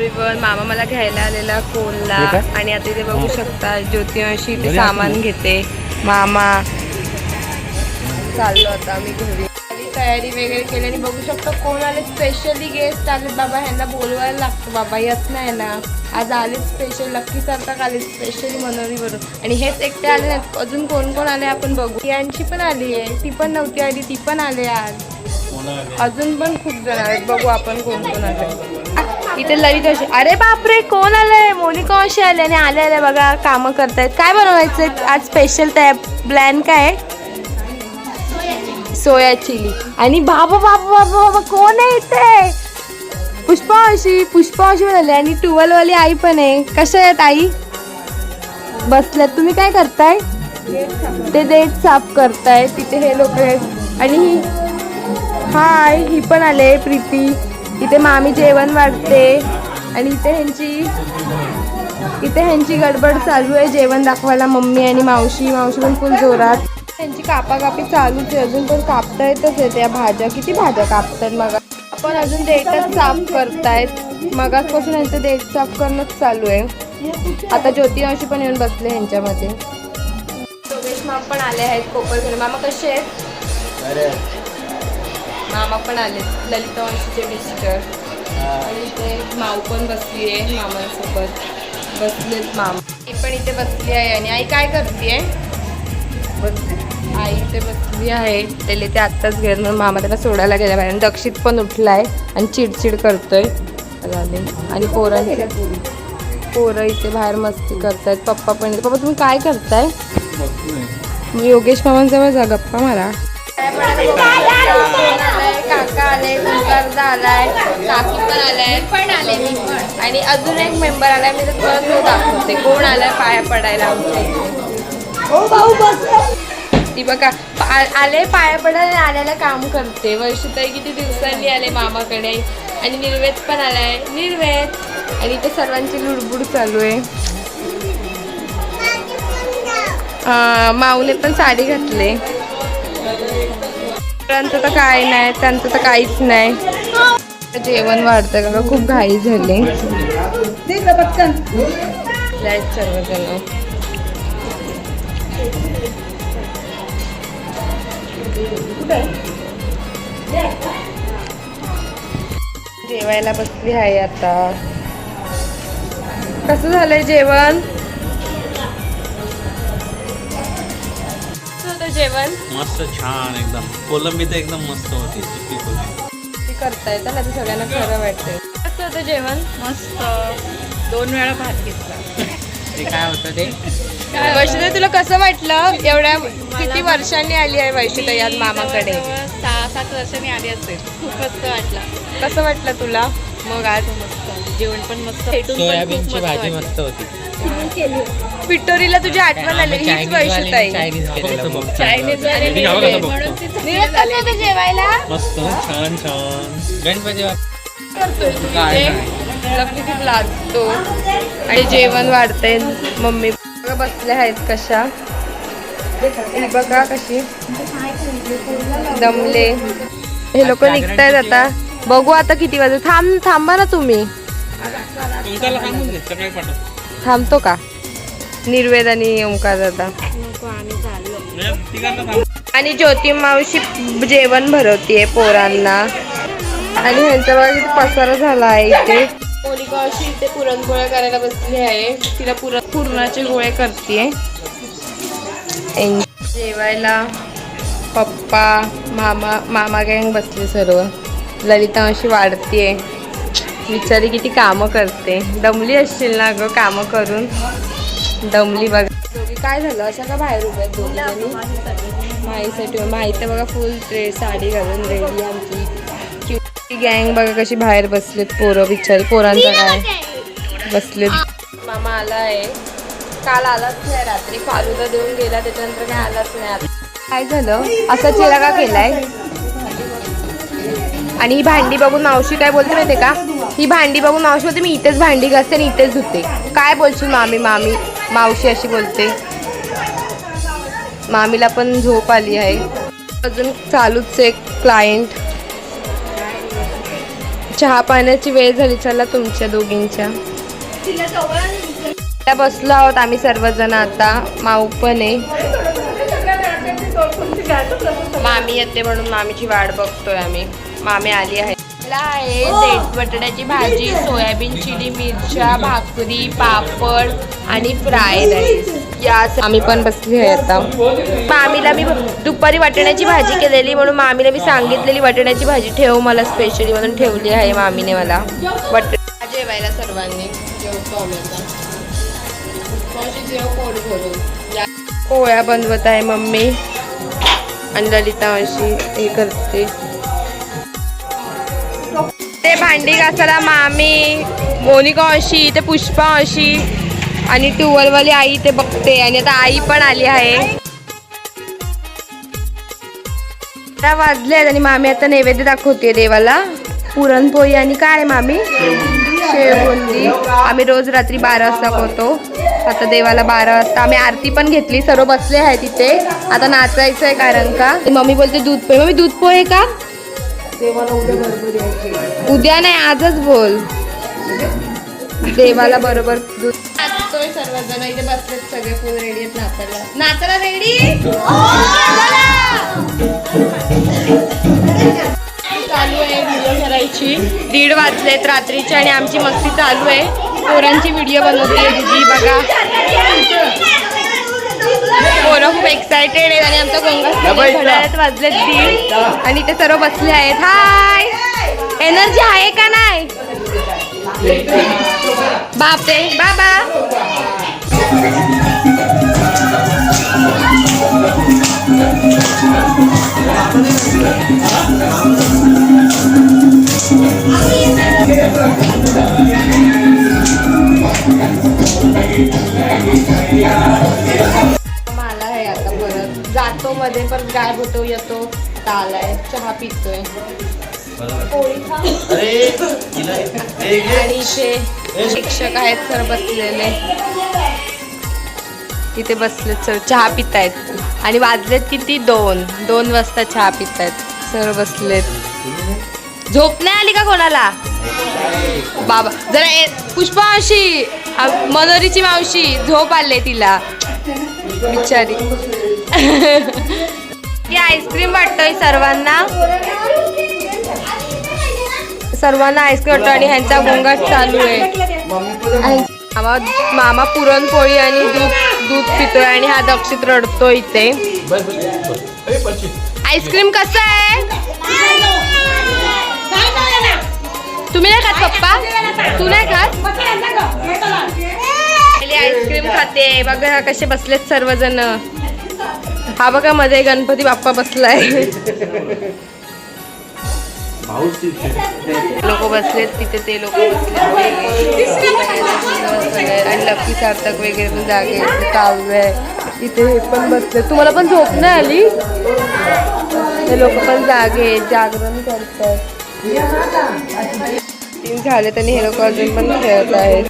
Everyone मामा मला घ्यायला आलेला कोलला? आणि आता इथे बघू शकता ज्योतिषी इथे सामान घेते. मामा. चाललो आता आम्ही घरी. तयारी वगैरे केली आणि बघू शकतो कोण आले स्पेशली गेस्ट आले बाबा ह्यांना बोलवायला लागतं बाबा येत नाही ना. आज आले स्पेशल लक्की सरताक आले स्पेशली मनोरी बरोबर आणि हेच एकटे आले नाहीत. अजून कोण कोण आले आपण बघू. यांची पण आली आहे. ती पण नव्हती आली ती पण आले आज. अजून पण खूप जण आहेत बघू आपण कोण कोण आले. इथे ललित अशी अरे बापरे कोण आलंय? मोनिका अशी आले आणि आले आले बघा कामं करतायत. काय बनवायचं? आज स्पेशल त्या प्लॅन काय आहे? Soya chilli. आणि बाबा बाबा बाबा बाबा कोण आहे इथे? पुष्पा अशी पुष्पा अशी म्हणाले आणि टुवलवाली आई पण आहे. कशा आहेत आई? बसल्यात. तुम्ही काय करताय? ते देठ साफ करताय तिथे हे लोक आहेत. आणि ही हाय ही पण आले प्रीती. इथे मामी जेवण वाढते आणि इथे ह्यांची इथे ह्यांची गडबड चालू आहे जेवण दाखवायला मम्मी आणि मावशी. मावशी पण फुल जोरात. त्यांची कापाकापी चालूच आहे. अजून पण कापता येतच आहे त्या भाज्या किती भाज्या कापतात मग? आपण अजून देठच साफ करतायत. मगासपासून यांचं देठ साफ करणंच चालू आहे. आता ज्योती मावशी पण येऊन बसले ह्यांच्यामध्ये. योगेश माम पण आले आहेत. कोपरकडे मामा कसे आहेत? मामा पण आले ललिता वंशीचे मिस्टर आणि इथे माऊ पण बसली आहे मामांसोबत. बसलेत मामा. आई पण इथे बसली आहे आणि आई काय करते आई इथे बसली आहे. त्याला ते आत्ताच घेत म्हणून मामा त्याला सोडायला गेला बाहेर. आणि दक्षित पण उठलाय आणि चिडचिड करतोय. आणि पोरांचे पोरं इथे बाहेर मस्ती करतायत. पप्पा पण पप्पा तुम्ही काय करताय? योगेश मामांजवळ जा गप्पा मारा. आले गुलबर्दा आलाय काकी पण आलाय पण आले मी पण. आणि अजून एक मेंबर आलाय मी तर तुम्हाला तो दाखवते. कोण आलाय पाया पडायला आमच्या इथे? ती बघा आले पाया पडायला आल्याला काम करते. वर्षताई किती दिवसांनी आले मामाकडे. आणि निर्वेद पण आलाय. निर्वेद! आणि इथे सर्वांची लुडबुड चालू आहे. माऊने पण साडी घातली. त्यांचं तर काय नाही त्यांचं तर काहीच नाही. जेवण वाढतं का खूप घाई झाली. सर्व सर्वजण जेवायला बसली आहे आता. कसं झालंय जेवण? जेवण? मस्त छान एकदम. कोलंबी तर एकदम मस्त होती सुकी कोलंबी. ते करता येतं ना ते सगळ्यांना खरं वाटतंय. कसं होतं जेवण? मस्त. दोन वेळा भात घेतला. ते काय होतं ते? वैष्णवी तुला कसं वाटलं? एवढ्या किती वर्षांनी आली आहे वैष्णवी आज मामाकडे? सहा सात वर्षांनी आली असेल खूप मस्त वाटला. कसं वाटलं तुला? मग आज मस्त. जेवण पण मस्त. भेटून पण खूप सोयाबीनची भाजी. मस्त होती. पिटोरीला तुझी आठवण आली हीच वैष्णताई चायनीज चायनीज वाले मी गावाला मिळाले, बघतो. म्हणून ती चांगली निरज कसं होतं जेवायला. मस्त छान छान. गणपती बाप्पा. करतोय. तू काय? इथे? तुला किती लागतो आणि जेवण वाढते मम्मी बघा बसल्या आहेत कशा. ही बघा कशी. दमले. हे लोक निघतायत आता. बघू आता किती वाजता थांब थांबा ना तुम्ही. तुमच्याला सांगून दे सकाळी पाठव. थांबतो का? निर्वेद आणि ओंकार दादा. नको आम्ही चाललो. तिघांना सांग आणि ज्योती मावशी जेवण भरवतीये पोरांना. आणि ह्यांचा बघा किती पसारा झाला आहे इथे. मोनिका अशी इथे पुरणपोळ्या करायला बसली आहे. तिला पुरण पुरणाचे गोळे करते जेवायला पप्पा मामा मामा गँग बसले सर्व. ललिता अशी वाढतीये. बिचारी किती कामं करते. दमली असशील ना ग कामं करून. दमली बघा. दोघी काय झालं? असं का बाहेर उभ्या दोघी माईसाठी माई तर बघा फुल ड्रेस साडी घालून रेडी आमची. क्युटी गँग बघा कशी बाहेर बसलेत पोरं बिचारी. पोरांचं काय? बसलेत. मामा आलाय. काल आलाच नाही रात्री. फालुदा देऊन गेला त्याच्यानंतर काय आलाच नाही. काय झालं? असा चेहरा का केलाय. आणि ही भांडी बघून मावशी काय बोलते माहिती का? ही भांडी बघून मावशी बोलते मी इथेच भांडी घासते आणि इथेच धुते. काय बोलशील मामी? मामी मावशी अशी बोलते. मामीला पण झोप आली आहे. अजून चालूच आहे क्लायंट चहा पाण्याची वेळ झाली चला तुमच्या दोघींच्या. बसलो आहोत आम्ही सर्वजण आता. माऊ पण आहे. मामी येते म्हणून मामीची वाट बघतोय आम्ही. मामी आली आहे. मला आहे. देठ बटाट्याची भाजी सोयाबीन चिली मिरच्या भाकरी पापड आणि फ्राय राईस. या आम्ही पण बसली आहे आता. मामीला मी दुपारी वाटण्याची भाजी केलेली म्हणून मामीला मी सांगितलेली वाटण्याची भाजी ठेव मला स्पेशली म्हणून ठेवली आहे मामीने मला. वाट जेवायला सर्वांनी जेवतो आम्ही पोळ्या बनवत आहे मम्मी. आणि ललिता अशी हे करते. ते भांडी घासायला मामी मोनिका अशी ते पुष्पा अशी आणि टुवलवाली आई ते बघते. आणि आता आई पण आली आहे. आता वाजलेत आणि मामी आता नैवेद्य दाखवते देवाला. पुरणपोळी आणि काय मामी? शेळबुंदी आम्ही रोज रात्री बारा वाजता करतो. आता देवाला बारा वाजता. आम्ही आरती पण घेतली. सर्व बसले आहे तिथे आता नाचायचं आहे कारण का? मम्मी बोलते दूध पोहे मम्मी दूध पोहे का? उद्या नाही आजच बोल. देवाला बरोबर नाचतोय सर्वजण इथे बसलेत सगळे फुल रेडी आहेत नाचायला. नाचायला रेडी चालू आहे व्हिडिओ करायची. दीड वाजलेत रात्रीची आणि आमची मस्ती चालू आहे. पोरांची व्हिडिओ बनवते दीदी बघा. पोरं खूप एक्सायटेड आहेत आणि आमचा गोंगा घड्याळात वाजलेत दीड. आणि ते सर्व बसले आहेत. हाय एनर्जी आहे का नाही? बापरे. बाबा. मला मध्ये परत गायब होतो येतो आलाय चहा पितोय. इथे शिक्षक आहेत सर बसलेले. इथे बसलेत सर चहा पितायत. आणि वाजलेत किती? दोन. दोन वाजता चहा पितायत. सर बसलेत. झोप नाही आली का कोणाला? बाबा जरा पुष्पा मावशी मनोरीची मावशी झोप आले तिला. बिचारी. आईस्क्रीम वाटतोय सर्वांना. सर्वांना आईस्क्रीम वाटतो आणि ह्यांचा गोंगाट चालू आहे. मामा मामा पुरणपोळी आणि दूध दूध पितोय आणि हा दक्षित रडतो इथे. आईस्क्रीम कसं आहे? तुम्ही नाही खात पप्पा? तू नाही खात? आईस्क्रीम खाते. बघा कसे बसलेत सर्वजण. हा बघा मध्ये गणपती बाप्पा बसलाय. लोक बसलेत तिथे ते लोक बसले आणि लक्की सार्थक वगैरे पण जागे आहेत. काव्य आहे हे पण बसले तुम्हाला पण झोप नाही आली? हे लोक पण जागे जागरण करतात तीन झाले आणि हे लोक अजून पण खेळत आहेत.